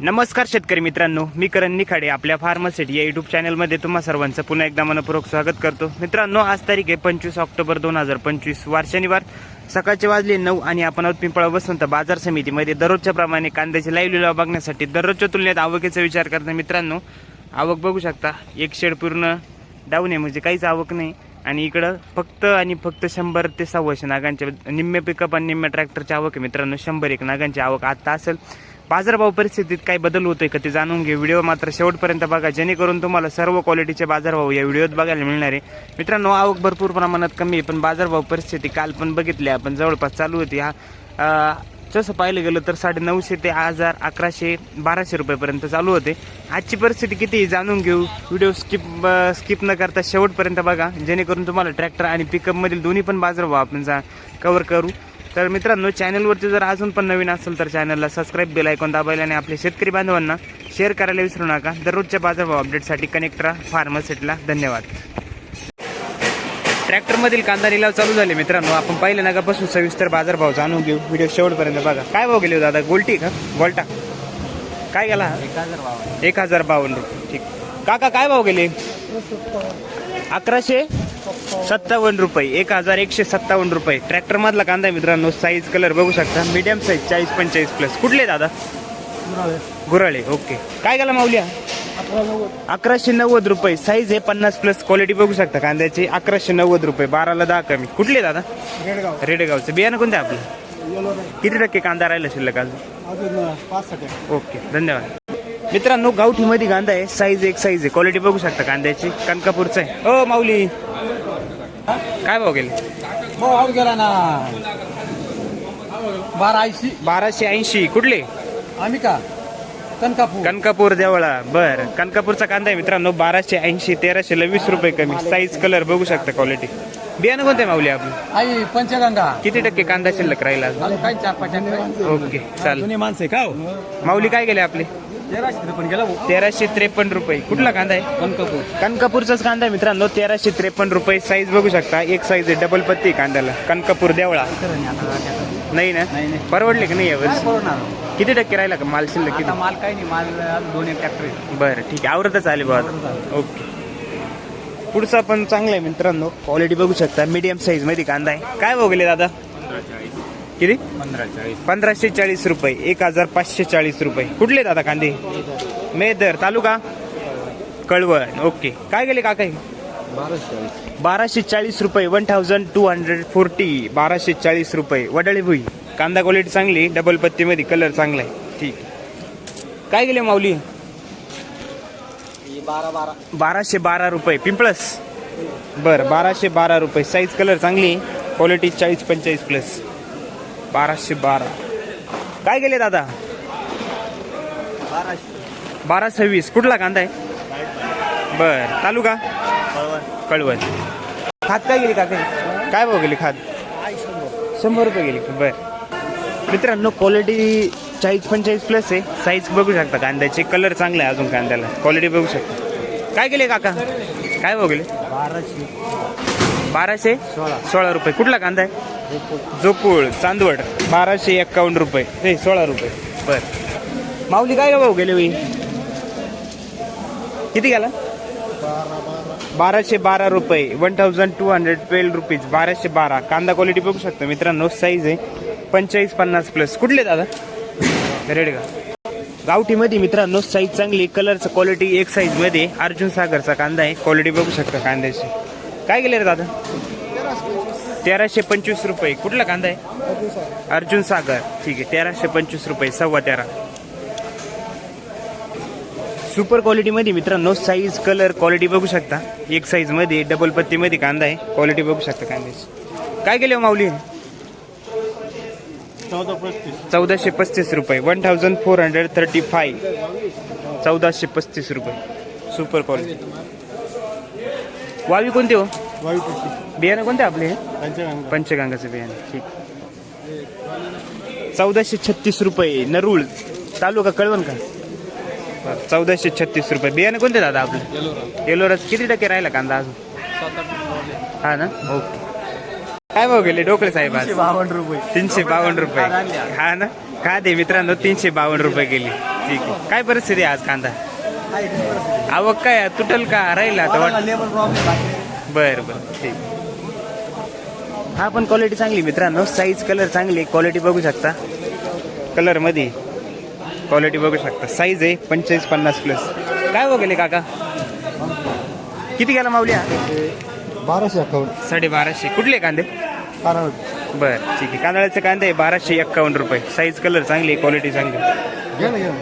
नमस्कार शेतकरी मित्रांनो मी करण निखाडे आपल्या फार्मसिटी या युट्यूब चॅनलमध्ये तुम्हा सर्वांचं पुन्हा एकदा मनपूर्वक स्वागत करतो. मित्रांनो आज तारीख आहे पंचवीस ऑक्टोबर दोन हजार पंचवीस वार शनिवार सकाळचे वाजले नऊ आणि आपण आहोत पिंपळा वसंत बाजार समितीमध्ये. दररोजच्या प्रमाणे कांद्याचे लाईव्ह लिलाव बघण्यासाठी दररोजच्या तुलनेत आवकेचा विचार करता मित्रांनो आवक बघू शकता. एक शेड पूर्ण डाऊन आहे म्हणजे काहीच आवक नाही. आणि इकडं फक्त आणि फक्त शंभर ते सव्वाशे नागांच्या निम्मे पिकअप आणि निम्म्या ट्रॅक्टरची आवक आहे मित्रांनो. शंभर एक नागांची आवक आत्ता असेल. बाजारभाव परिस्थितीत काही बदल होतोय का ते जाणून घे व्हिडिओ मात्र शेवटपर्यंत बघा जेणेकरून तुम्हाला सर्व क्वालिटीचे बाजारभाव या व्हिडिओत बघायला मिळणार आहे. मित्रांनो आवक भरपूर प्रमाणात कमी आहे पण बाजारभाव परिस्थिती काल पण बघितली. आपण जवळपास चालू होती. हा जसं पाहिलं गेलं तर साडे नऊशे ते हजार अकराशे बाराशे रुपयेपर्यंत चालू होते. आजची परिस्थिती किती जाणून घेऊ. व्हिडिओ स्किप स्किप न करता शेवटपर्यंत बघा जेणेकरून तुम्हाला ट्रॅक्टर आणि पिकअपमधील दोन्ही पण बाजारभाव आपण जा कवर करू. तर मित्रांनो चॅनलवरती जर अजून पण नवीन असेल तर चॅनलला सबस्क्राईब बेल ऐकून दाबायला आणि आपल्या शेतकरी बांधवांना शेअर करायला विसरू नका. दररोजच्या बाजारभाव अपडेटसाठी कनेक्ट राहा फार्मसेटला धन्यवाद. ट्रॅक्टरमधील कांदा लिलाव चालू झाले मित्रांनो. आपण पाहिलं नकापासून सविस्तर बाजारभाव जाणून घेऊ. व्हिडिओ शेवटपर्यंत बघा. काय भाव गेले हो दादा? गोल्टी का? गोल्टा काय गेला? एक हजार बावन्न रुपये. ठीक. काका काय भाव गेले? अकराशे? सत्तावन्न रुपये एक हजार एकशे सत्तावन्न रुपये. ट्रॅक्टर मधला कांदा आहे मित्रांनो साईज कलर बघू शकता. मीडियम साईज चाळीस पंचेचाळीस प्लस कुठले दादा? गुराळे. ओके काय गेला माऊल्या? अकराशे नव्वद. रुपये. साईज आहे पन्नास प्लस क्वालिटी बघू शकता कांद्याची. अकराशे नव्वद रुपये. बाराला दहा कमी. कुठले दादा? रेडगाव. रेडेगावचं. बियाणं कोणतं आपलं? किती टक्के कांदा राहिला शिल्लक अजून? सटे ओके धन्यवाद. मित्रांनो गावठीमध्ये कांदा आहे. साईज एक साईज आहे. क्वालिटी बघू शकता कांद्याची. कनकापूरचं आहे. हो माऊली. काय भाव गेले? आऊट गेला ना बारा ऐंशी बाराशे ऐंशी. कुठले? आम्ही का? कनकापूर. कनकापूर देवळा. बर. कनकापूरचा कांदा आहे मित्रांनो बाराशे ऐंशी तेराशे वीस रुपये कमी. साईज कलर बघू शकता क्वालिटी बियाणं कोणते माऊली आपलं? आई पंचगंगा. किती टक्के कांदा शिल्लक राहिला अजून? आम्ही काय चार पाच ओके चालेल. जुने माणसं आहे का हो? माऊली काय गेले आपले? तेराशे पण गेला भाऊ. तेराशे त्रेपन्न रुपये. कुठला कांदा आहे? कनकापूर. कनकापूरचाच कांदा आहे मित्रांनो. तेराशे त्रेपन्न रुपये साईज बघू शकता. एक साईज आहे डबल पत्ती कांद्याला. कनकापूर देवळा. नाही ना? नाही, नाही. परवडले का नाही करणार किती टक्के राहिला का? माल शिल्लक किती? आता माल काय नाही. माल दोन एक ट्रॅक्टर आहे. बरं ठीक आहे. आवडतच आले बघा ओके. पुढचा पण चांगला आहे मित्रांनो. क्वालिटी बघू शकता. मीडियम साईजमध्ये कांदा आहे. काय बघले दादा? किती? पंधरा चाळीस पंधराशे चाळीस रुपये. एक हजार पाचशे चाळीस रुपये. कुठले दादा कांदे? मेदर. तालुका? कळवण ओके. काय गेले काका? बाराशे चाळीस बाराशे चाळीस रुपये. One thousand two hundred forty बाराशे चाळीस रुपये. वडाळी भुई. कांदा क्वालिटी चांगली. डबल पत्तीमध्ये कलर चांगला आहे. ठीक काय गेले माऊली? बारा बारा. बाराशे बारा रुपये. पिंपळस? बरं बाराशे बारा रुपये. साईज कलर चांगली. क्वालिटी चाळीस पंचेचाळीस प्लस बाराशे बारा. काय गेले दादा? बाराशे. बारा सव्वीस कुठला कांदा आहे? बर. तालुका? कळवण. खात काय गेली काका? काय भाव गेली खात? शंभर रुपये गेली. बर. मित्रांनो क्वालिटी चाळीस पंचेचाळीस प्लस आहे. साईज बघू शकता कांद्याची. कलर चांगला आहे अजून कांद्याला. क्वालिटी बघू शकता. काय गेले काका? काय भाव गेले? बाराशे. बाराशे? सोळा. सोळा रुपये. कुठला कांदा आहे? जोपूळ चांदवड बाराशे एक्कावन्न रुपये. हे सोळा रुपये. बर. माऊली काय भाऊ गेले होई? किती गेला? बाराशे बारा रुपये. One thousand two hundred twelve rupees बाराशे बारा. कांदा क्वालिटी बघू शकता मित्रांनो साईज आहे. पंचेचाळीस पन्नास प्लस कुठले दादा रेड का? गावठीमध्ये मित्रांनो साईज चांगली कलरचं क्वालिटी एक साईजमध्ये. अर्जुन सागरचा कांदा आहे. क्वालिटी बघू शकता कांद्याची. काय गेले रे दादा? तेराशे पंचवीस रुपये. कुठला कांदा आहे? अर्जुन सागर. ठीक आहे तेराशे पंचवीस रुपये सव्वा तेरा. सुपर क्वालिटीमध्ये मित्रांनो साईज कलर क्वालिटी बघू शकता. एक साईजमध्ये डबल पत्तीमध्ये कांदा आहे. क्वालिटी बघू शकता कांद्याची. काय गेले हो माऊली? चौदाशे पस्तीस रुपये. One thousand four hundred thirty five चौदाशे पस्तीस रुपये. सुपर क्वालिटी वावी कोणती हो? बियाणं कोणते आपले? पंचगंगा. पंचगंगाचं बियाणं ठीक. चौदाशे छत्तीस रुपये नरुळ. तालुका कळवण का? चौदाशे छत्तीस रुपये. बियाणं कोणते दादा आपलं? एलोराच किती टक्के राहिला कांदा अजून? हा ना? ओके. काय भाव गेले डोकळे साहेब आज? बावन्न रुपये. तीनशे बावन्न रुपये. हा ना? का दे मित्रांनो तीनशे बावन्न रुपये गेली. ठीक आहे. काय परिस्थिती आज कांदा? आवक काय तुटल का? राहील आता बर बर ठीक. हा पण क्वालिटी चांगली मित्रांनो. साईज कलर चांगली क्वालिटी बघू शकता. कलरमध्ये क्वालिटी बघू शकता. साईज आहे पंचेचाळीस पन्नास प्लस काय वगैरे काका? किती गेला माऊल्या बाराशे अकाउंट साडे बाराशे कुठले कांदे? बर ठीक आहे. कांदळाचे कांदे आहे बाराशे एक्कावन्न रुपये. साईज कलर चांगली क्वालिटी चांगली घे ना घे ना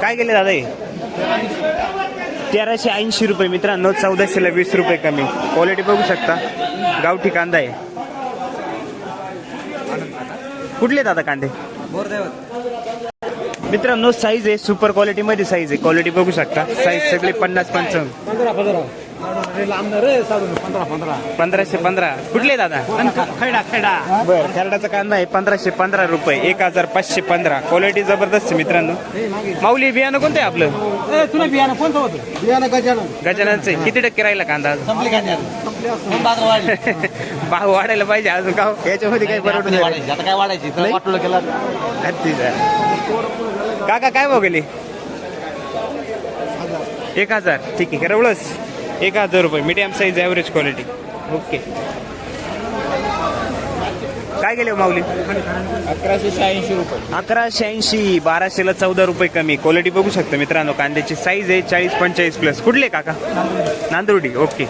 काय गेले दादा हे? तेराशे ऐंशी रुपये मित्रांनो चौदाशेला वीस रुपये कमी. क्वालिटी बघू शकता. गावठी कांदा आहे. कुठले दादा कांदे? मित्रांनो साईज आहे. सुपर क्वालिटी मध्ये साईज आहे. क्वालिटी बघू शकता. साईज सगळे पन्नास पंचावन्न. पंधराशे पंधरा. कुठले दादा? खैडा खैडा बर खेरडाचा कांदा आहे पंधराशे पंधरा रुपये एक हजार पाचशे पंधरा. क्वालिटी जबरदस्त आहे मित्रांनो. माऊली बियाणं कोणतं आहे आपलं? ए तुला बियाणं कोणतं होतं? बियाणं गजानन. गजाननचं. किती टक्के राहिला कांदा भाव वाढायला पाहिजे अजून का? याच्यामध्ये. वाढायची आता काय वाढायची. काका काय भाव गेली? एक हजार. ठीक आहे रवळस एक हजार रुपये medium size average quality okay. काय गेले हो माऊली? अकराशे शहाऐंशी रुपये. अकराशे ऐंशी बाराशेला चौदा रुपये कमी. क्वालिटी बघू शकता मित्रांनो कांद्याची साईज आहे चाळीस पंचेचाळीस प्लस कुठले काका? नांदुर्डी ओके.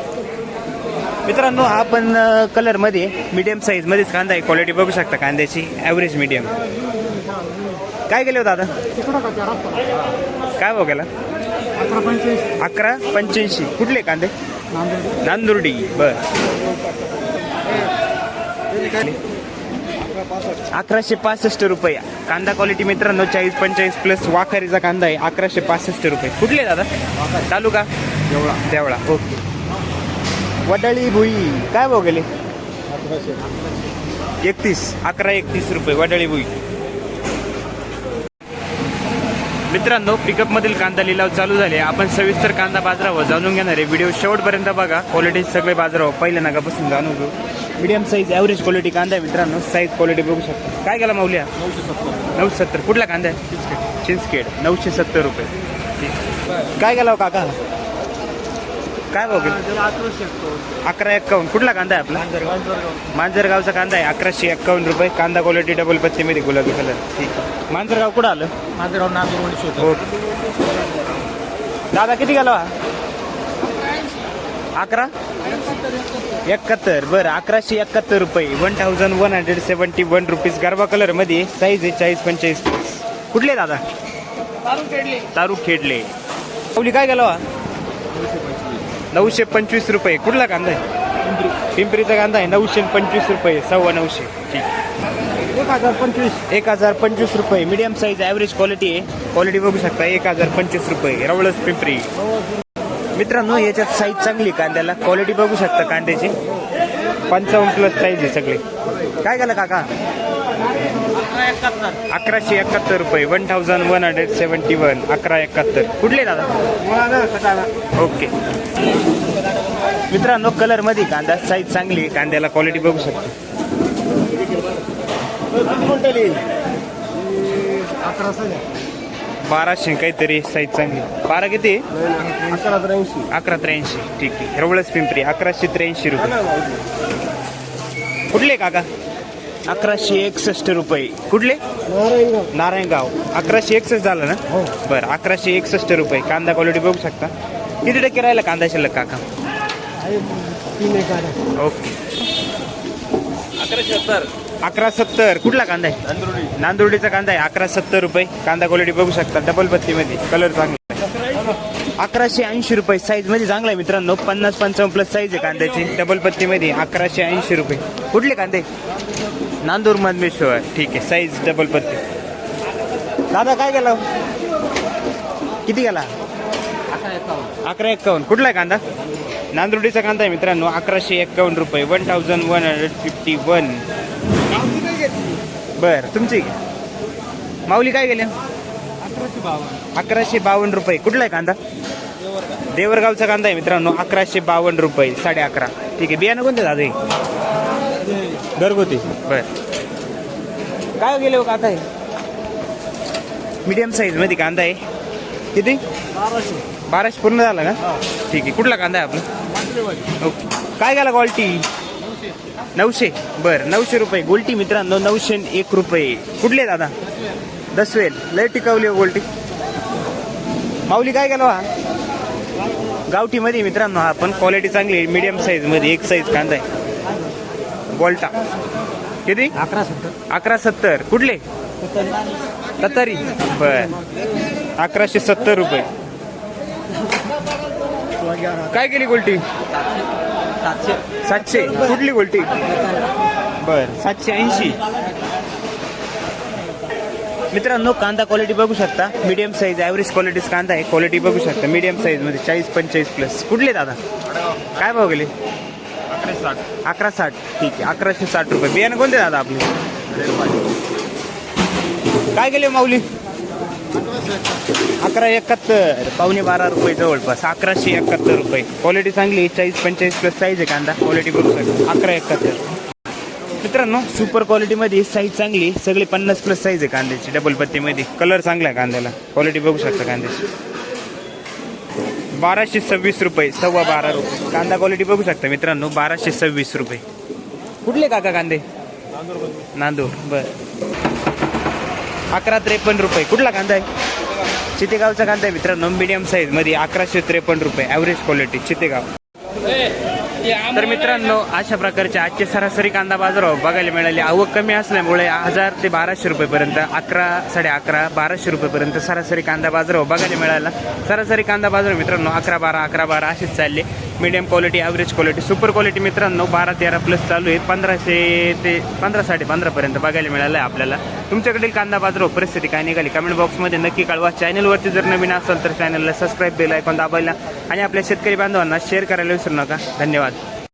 मित्रांनो हा पण कलरमध्ये मीडियम साईज मध्येच कांदा आहे. क्वालिटी बघू शकता कांद्याची ॲव्हरेज मीडियम काय गेले हो दादा? काय गेला अकरा पंच्याऐंशी. कुठले कांदे? नांदुर्डी. बर. अकराशे पासष्ट रुपये. कांदा क्वालिटी मित्रांनो चाळीस पंचेचाळीस प्लस वाखारीचा कांदा आहे. अकराशे पासष्ट रुपये. कुठले दादा? तालुका? देवळा. देवळा. ओके. वडाळी भुई. काय भाव गेले? एकतीस. अकरा एकतीस रुपये. वडाळी भुई. मित्रांनो पिकअप मधील कांदा लिलाव चालू झाले. आपण सविस्तर कांदा बाजारावर जाणून घेणार व्हिडिओ शेवटपर्यंत बघा. क्वालिटी सगळे बाजारावर पहिल्या नगापासून जाणून घेऊ. मीडियम साईज ॲव्हरेज क्वालिटी कांदा आहे मित्रांनो. साईज क्वालिटी बघू शकता. काय गेला माऊल्या नऊशे सत्तर. नऊ सत्तर कुठला कांदा आहे? चिंचखेड. नऊशे सत्तर रुपये. काय गेला हो काका? काय भाव गेला अकरा एक्कावन्न. कुठला कांदा आहे आपला? मांजरगावचा कांदा आहे. अकराशे एक्कावन्न रुपये. कांदा क्वालिटी डबल पत्तीमध्ये गुलाबी कलर ठीक आहे. मांजरगाव कुठं आलं? नांदूर वंश होतं हो. दादा किती गेला? अकरा? एकाहत्तर. बरं अकराशे एकाहत्तर रुपये. One thousand one hundred seventy one rupees garba कलरमध्ये साईज आहे चाळीस पंचेचाळीस. कुठले दादा? तारू खेडले पावली काय गेला? नऊशे पंचवीस रुपये. कुठला कांदा आहे? पिंपरीचा कांदा आहे. नऊशे पंचवीस रुपये सव्वा नऊशे. ठीक. एक हजार पंचवीस. एक हजार पंचवीस रुपये. मीडियम साईज ॲव्हरेज क्वालिटी आहे. क्वालिटी बघू शकता. एक हजार पंचवीस रुपये. रवळस पिंपरी. मित्रांनो याच्यात साईज चांगली कांद्याला. क्वालिटी बघू शकता कांद्याची. पंचावन्न प्लस साईज आहे सगळे. काय झालं काका? अकराशे एकाहत्तर रुपये. One thousand one hundred seventy one अकरा एकाहत्तर. कुठले दादा? ओके. मित्रांनो कलरमध्ये कांदा साईज चांगली आहे. कांद्याला क्वालिटी बघू शकता. बाराशे काहीतरी साईज चांगली बारा किती? अकरा त्र्याऐंशी. अकरा त्र्याऐंशी ठीक आहे. रवळच पिंपरी. अकराशे त्र्याऐंशी रुपये. कुठले काका? अकराशे एकसष्ट रुपये. कुठले? नारायणगाव. अकराशे एकसष्ट झालं ना? हो. बरं अकराशे एकसष्ट रुपये. कांदा क्वालिटी बघू शकता. किती टक्के राहिला कांदा शिल्लक काका? ओके. अकराशे सत्तर अकरा सत्तर. कुठला कांदा आहे? नांदुर्डी. नांदुर्डीचा कांदा आहे. अकरा सत्तर रुपये. कांदा क्वालिटी बघू शकता. डबल पत्तीमध्ये. कलर चांगला. अकराशे ऐंशी रुपये साईजमध्ये चांगला आहे मित्रांनो. पन्नास पंचावन्न प्लस साईज आहे कांद्याची. डबल पत्तीमध्ये अकराशे ऐंशी रुपये. कुठले कांदे? नांदूर मधमेश्वर. ठीक आहे. साईज डबल पत्ती. दादा काय गेला? किती गेला? अकरा एकावन्न. एक्कावन्न कुठला आहे कांदा? नांदुर्डीचा कांदा आहे मित्रांनो. अकराशे एक्कावन्न रुपये. One thousand one hundred fifty one बर. तुमची? माऊली काय गेल्या? अकराशे बावन्न. रुपये. कुठला आहे कांदा? देवरगावचा कांदा आहे मित्रांनो. अकराशे बावन्न रुपये साडे अकरा. ठीक आहे. बियाणं कोणते दादा हे? घरगुती. बर. काय गेले हो कांदा आहे मीडियम साईजमध्ये कांदा आहे. किती? बाराशे. बाराशे पूर्ण झाला का? ठीक आहे. कुठला कांदा आहे आपला? ओके काय गेला क्वालिटी नऊशे. बर. नऊशे रुपये. गोल्टी मित्रांनो नऊशे एक रुपये. कुठले दादा? दसवेल. लय टिकवली हो गोल्टी. माऊली काय गेला हा? गावठी मध्ये मित्रांनो हा पण क्वालिटी चांगली मीडियम साईजमध्ये एक साईज कांदा आहे. बोल्टा किती? अकरा सत्तर. अकरा सत्तर. कुठले? ततारी. बर. अकराशे सत्तर रुपये. काय केली गोल्टी? सातशे. सातशे. कुठली गोल्टी? बर. सातशे ऐंशी. मित्रांनो कांदा क्वालिटी बघू शकता. मीडियम साईज ॲव्हरेज क्वालिटीज कांदा आहे. क्वालिटी बघू शकता. मीडियम साईजमध्ये चाळीस पंचेचाळीस प्लस कुठले दादा? काय भाव गेले? अकरा साठ. ठीक आहे. अकराशे साठ रुपये. बियाणं कोणते दादा आपले? काय गेले माऊली? अकरा एकाहत्तर. पावणे बारा रुपये जवळपास. अकराशे एकाहत्तर रुपये. क्वालिटी चांगली चाळीस पंचेचाळीस प्लस साईज आहे कांदा. क्वालिटी बघू शकता. अकरा एकाहत्तर. मित्रांनो सुपर क्वालिटीमध्ये साईज चांगली. सगळी पन्नास प्लस साईज आहे कांद्याची डबल पत्तीमध्ये. कलर चांगला आहे कांद्याला. क्वालिटी बघू शकता कांद्याची. बाराशे सव्वीस रुपये सव्वा बारा रुपये. कांदा क्वालिटी बघू शकता मित्रांनो बाराशे सव्वीस रुपये. कुठले काका कांदे? नांदूर. बर. अकरा त्रेपन्न रुपये. कुठला कांदा आहे? चितेगावचा कांदा आहे मित्रांनो. मिडियम साईजमध्ये अकराशे त्रेपन्न रुपये. Average quality Chitegaon. तर मित्रांनो अशा प्रकारचे आजचे सरासरी कांदा बाजारावर बघायला मिळाले. आवक कमी असल्यामुळे हजार ते बाराशे रुपयेपर्यंत अकरा साडे अकरा बाराशे रुपयेपर्यंत सरासरी कांदा बाजारावर बघायला मिळाला. सरासरी कांदा बाजार मित्रांनो अकरा बारा अकरा बारा असेच चालले. Medium quality average quality super quality मित्रांनो बारा तेरा प्लस चालू आहे. पंधराशे ते पंधरा साडे पंधरापर्यंत बघायला मिळालं आहे आपल्याला. तुमच्याकडील कांदा बाजारावर परिस्थिती काय निघाली? कमेंट बॉक्समध्ये नक्की कळवा. चॅनलवरती जर नवीन असेल तर चॅनलला सबस्क्राईब बेल ऐकून दाबायला आणि आपल्या शेतकरी बांधवांना शेअर करायला विसरू नका. धन्यवाद.